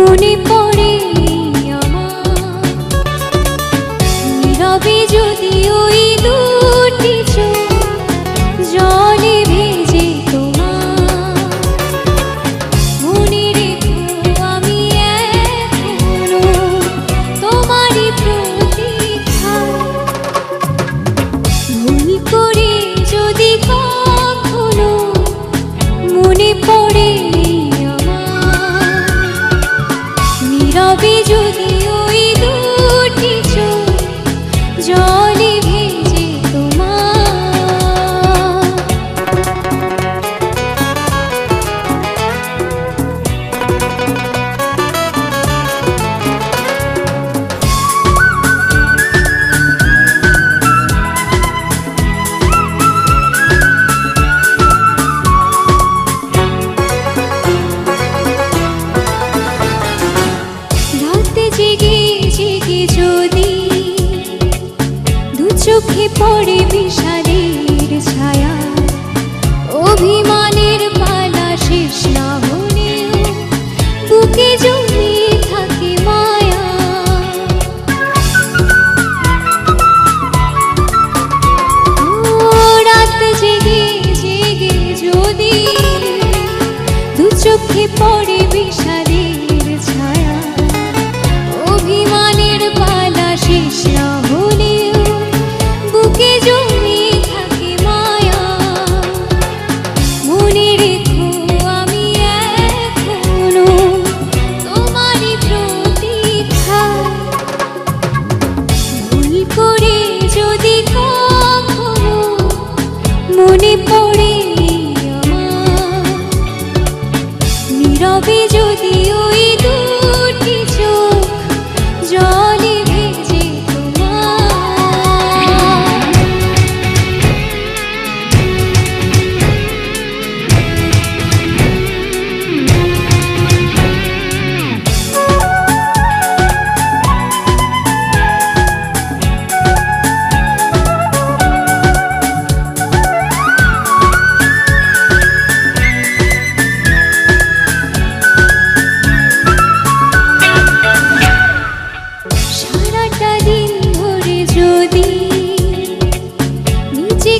মনে চোখে পড়ে বিষাদের ছায়া। অভিমানের পালা শেষ না হলেও বুকে জমে থাকে মায়া। রাত জেগে জেগে যদি দু চোখে পড়ে বিষাদ